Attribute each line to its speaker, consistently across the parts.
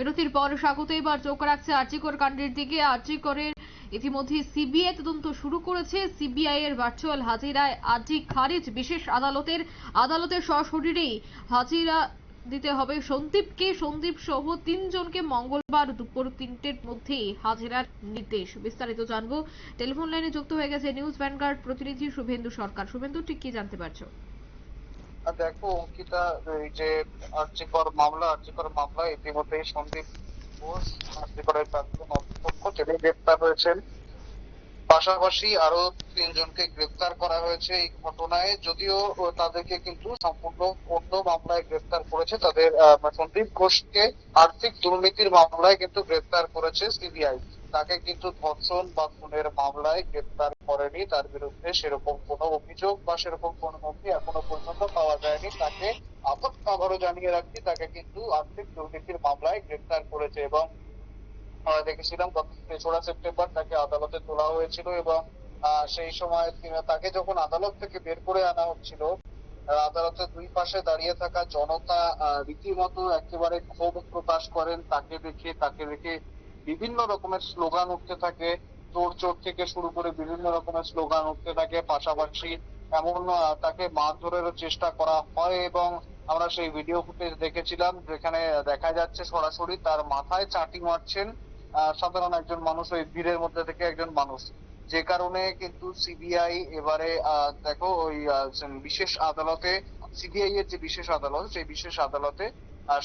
Speaker 1: বিরতির পর স্বাগত, এবার চোখ রাখছে আর্চিকর কাণ্ডের দিকে। আর্চিকরের ইতিমধ্যে সিবিআই তদন্ত শুরু করেছে। সিবিআই এর ভার্চুয়াল হাজিরায় আর্জি খারিজ, বিশেষ আদালতের আদালতের সশরীরেই হাজিরা দিতে হবে সন্দীপকে। সন্দীপ সহ তিনজনকে মঙ্গলবার দুপুর তিনটের মধ্যেই হাজিরার নির্দেশ। বিস্তারিত জানব। টেলিফোন লাইনে যুক্ত হয়ে গেছে নিউজ ভ্যানগার্ড প্রতিনিধি শুভেন্দু সরকার। শুভেন্দু, ঠিক কি জানতে পারছ?
Speaker 2: দেখো, অঙ্কিতা, এই যে আর্যিকর মামলা আর্যিকর মামলা ইতিমধ্যে সন্দীপ ঘোষ, আর্যিকরের প্রাক্তন অধ্যক্ষ তিনি গ্রেপ্তার হয়েছেন। পাশাপাশি আরও তিনজনকে গ্রেপ্তার করা হয়েছে এই ঘটনায়। যদিও তাদেরকে কিন্তু সম্পূর্ণ অন্য মামলায় গ্রেপ্তার করেছে তাদের সন্দীপ ঘোষকে আর্থিক দুর্নীতির মামলায় কিন্তু গ্রেপ্তার করেছে সিবিআই। তাকে কিন্তু ধর্ষণ বা খুনের মামলায় গ্রেপ্তার করেনি, তার বিরুদ্ধে সেরকম কোনো অভিযোগ বা সেরকম কোনো নথি এখনও পর্যন্ত পাওয়া যায়নি। তাকে আপাত আবারও জানিয়ে রাখছি, তাকে কিন্তু আর্থিক দুর্নীতির মামলায় গ্রেপ্তার করেছে এবং, আমরা দেখেছিলাম গত তেসরা সেপ্টেম্বর তাকে আদালতে তোলা হয়েছিল এবং সেই সময় তাকে যখন আদালত থেকে বের করে আনা হচ্ছিল, আদালতের দুই পাশে দাঁড়িয়ে থাকা জনতা রীতিমতো একেবারে ক্ষোভ প্রকাশ করেন। তাকে দেখে তাকে দেখে বিভিন্ন রকমের স্লোগান উঠতে থাকে চোর চোর থেকে শুরু করে বিভিন্ন রকমের স্লোগান উঠতে থাকে, পাশাপাশি এমন তাকে মারধরেরও চেষ্টা করা হয় এবং আমরা সেই ভিডিও ফুটেজ দেখেছিলাম যেখানে দেখা যাচ্ছে সরাসরি তার মাথায় চাটি মারছেন সাধারণ একজন মানুষ ওই ভিড়ের মধ্যে থেকে একজন মানুষ। যে কারণে কিন্তু সিবিআই এবারে দেখো ওই বিশেষ আদালতে সিবিআই এর যে বিশেষ আদালত, সেই বিশেষ আদালতে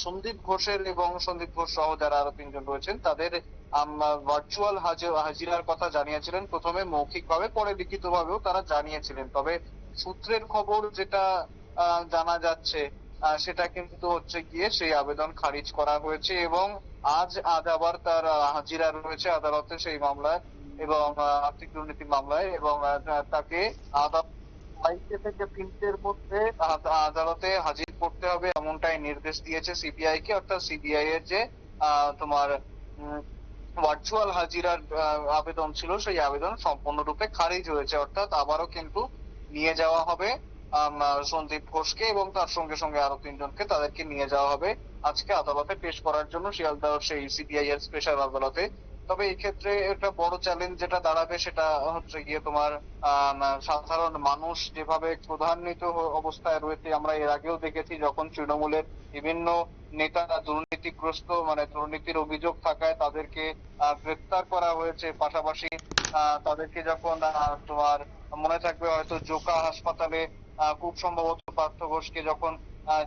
Speaker 2: সন্দীপ ঘোষের এবং সন্দীপ ঘোষ সহ যারা আরও তিনজন রয়েছেন, তাদের ভার্চুয়াল হাজিরার কথা জানিয়েছিলেন প্রথমে মৌখিকভাবে, পরে লিখিতভাবেও তারা জানিয়েছিলেন। তবে সূত্রের খবর যেটা জানা যাচ্ছে সেটা কিন্তু হচ্ছে গিয়ে সেই আবেদন খারিজ করা হয়েছে এবং আজ আজ আবার তার হাজিরা রয়েছে আদালতে সেই মামলায় এবং আর্থিক দুর্নীতি মামলায় এবং তাকে বাইশে থেকে তিনটের মধ্যে আদালতে হাজির করতে হবে এমনটাই নির্দেশ দিয়েছে সিবিআই কে অর্থাৎ সিবিআই এর যে তোমার ভার্চুয়াল হাজিরার আবেদন ছিল, সেই আবেদন সম্পূর্ণরূপে খারিজ হয়েছে। অর্থাৎ আবারও কিন্তু নিয়ে যাওয়া হবে সন্দীপ ঘোষকে এবং তার সঙ্গে সঙ্গে আরও তিনজনকে তাদেরকে নিয়ে যাওয়া হবে। আজকে আদালতে পেশ করার জন্য শিয়ালদহ সেই সিবিআই এর স্পেশাল আদালতে তবে এই ক্ষেত্রে একটা বড় চ্যালেঞ্জ যেটা দাঁড়াবে সেটা হচ্ছে গিয়ে তোমার সাধারণ মানুষ যেভাবে ক্রধান্বিত অবস্থায় রয়েছে, আমরা এর আগেও দেখেছি যখন তৃণমূলের বিভিন্ন নেতারা দুর্নীতিগ্রস্ত মানে দুর্নীতির অভিযোগ থাকায় তাদেরকে গ্রেপ্তার করা হয়েছে। পাশাপাশি তাদেরকে যখন তোমার মনে থাকবে হয়তো জোকা হাসপাতালে খুব সম্ভবত পার্থ ঘোষকে যখন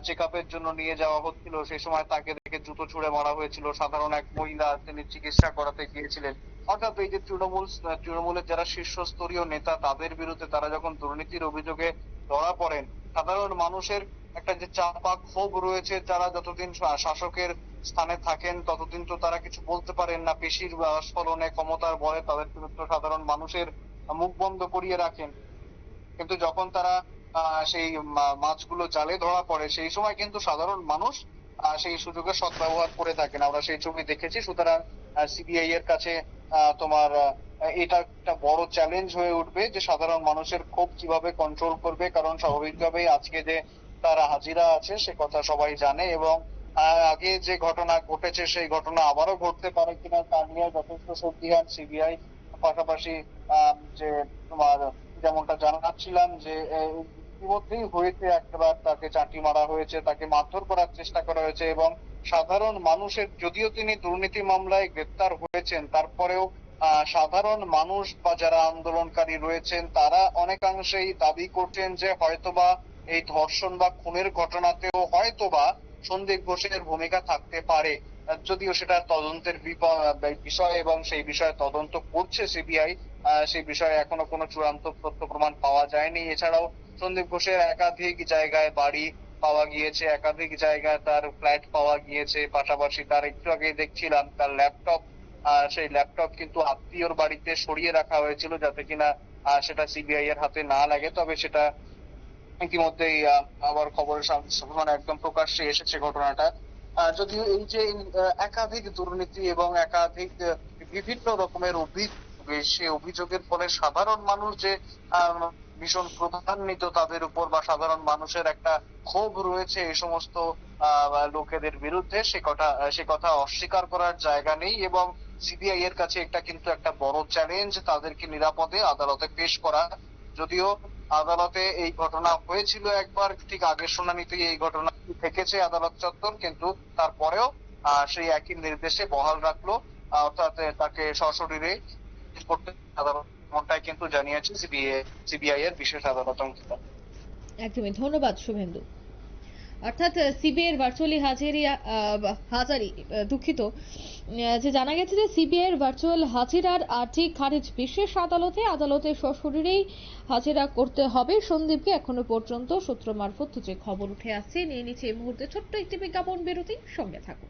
Speaker 2: চেক আপের জন্য নিয়ে যাওয়া হচ্ছিল। সেই সময় তাকে দেখে জুতো ছুড়ে মারা হয়েছিল। সাধারণ এক মহিলা তিনি চিকিৎসা করাতে গিয়েছিলেন। অর্থাৎ এই যে তৃণমূল, তৃণমূলের যারা শীর্ষস্তরীয় নেতা, তাদের বিরুদ্ধে তারা যখন দুর্নীতির অভিযোগে ধরা পড়েন, সাধারণ মানুষের একটা যে চাপা ক্ষোভ রয়েছে, যারা যতদিন শাসকের স্থানে থাকেন, ততদিন তো তারা কিছু বলতে পারেন না। পেশির স্ফলনে ক্ষমতার বলে তাদের বিরুদ্ধে সাধারণ মানুষের মুখ বন্ধ করিয়ে রাখেন। কিন্তু যখন তারা সেই মাছগুলো জালে ধরা পড়ে। সেই সময় কিন্তু সাধারণ মানুষ সেই সুযোগের সদ্ব্যবহার করে থাকেন। আমরা সেই ছবি দেখেছি। সুতরাং সিবিআই এর কাছে তোমার এটা একটা বড় চ্যালেঞ্জ হয়ে উঠবে যে সাধারণ মানুষের ক্ষোভ কীভাবে কন্ট্রোল করবে। কারণ স্বাভাবিকভাবেই আজকে যে তারা হাজিরা আছে, সে কথা সবাই জানে এবং আগে যে ঘটনা ঘটেছে, সেই ঘটনা আবারও ঘটতে পারে কিনা তা নিয়ে যথেষ্ট সন্দিহান সিবিআই পাশাপাশি যে তোমার যেমনটা জানাচ্ছিলাম যে ইতিমধ্যেই হয়েছে একবার তাকে চাটি মারা হয়েছে, তাকে মারধর করার চেষ্টা করা হয়েছে এবং সাধারণ মানুষের, যদিও তিনি দুর্নীতি মামলায় গ্রেপ্তার হয়েছেন, তারপরেও সাধারণ মানুষ বা যারা আন্দোলনকারী রয়েছেন, তারা অনেকাংশেই দাবি করছেন যে হয়তোবা এই ধর্ষণ বা খুনের ঘটনাতেও হয়তোবা সন্দীপ ঘোষের ভূমিকা থাকতে পারে। যদিও সেটা তদন্তের বিষয় এবং সেই বিষয়ে তদন্ত করছে সিবিআই সেই বিষয়ে এখনও কোনো চূড়ান্ত তথ্য প্রমাণ পাওয়া যায়নি। এছাড়াও সন্দীপ ঘোষের একাধিক জায়গায় বাড়ি পাওয়া গিয়েছে, একাধিক জায়গায় তার ফ্ল্যাট পাওয়া গিয়েছে। পাশাপাশি তার একটু আগে দেখছিলাম, তার ল্যাপটপ সেই ল্যাপটপ কিন্তু আত্মীয়র বাড়িতে সরিয়ে রাখা হয়েছিল যাতে কিনা সেটা সিবিআই এর হাতে না লাগে। তবে সেটা ইতিমধ্যেই আবার খবরের সাম- মানে একদম প্রকাশ্যে এসেছে ঘটনাটা। যদিও এই যে একাধিক দুর্নীতি এবং একাধিক বিভিন্ন রকমের অভিযোগ সে অভিযোগের ফলে সাধারণ মানুষ যে ভীষণ প্রধান্বিত তাদের উপর বা সাধারণ মানুষের একটা ক্ষোভ রয়েছে এই সমস্ত লোকেদের বিরুদ্ধে, সে কথা সে কথা অস্বীকার করার জায়গা নেই এবং সিবিআই এর কাছে এটা কিন্তু একটা বড় চ্যালেঞ্জ তাদেরকে নিরাপদে আদালতে পেশ করা। যদিও আদালতে এই ঘটনা হয়েছিল একবার, ঠিক আগের শুনানিতেই এই ঘটনা থেকেছে আদালত চত্বর, কিন্তু তারপরেও সেই একই নির্দেশে বহাল রাখল অর্থাৎ তাকে সশরীরে কিন্তু জানিয়েছে, সিবিআই এর বিশেষ আদালত
Speaker 1: একদমই, ধন্যবাদ শুভেন্দু। অর্থাৎ সিবিআই এর ভার্চুয়ালি হাজিরি হাজারি দুঃখিত। যে জানা গেছে যে সিবিআই এর ভার্চুয়াল হাজিরার আর্জি খারিজ বিশেষ আদালতে আদালতে সশরীরেই হাজিরা করতে হবে। সন্দীপকে এখনও পর্যন্ত সূত্র মারফত যে খবর উঠে আসছে, নিয়ে নিচ্ছে এই মুহূর্তে ছোট্ট একটি বিজ্ঞাপন বিরতি। সঙ্গে থাকুন।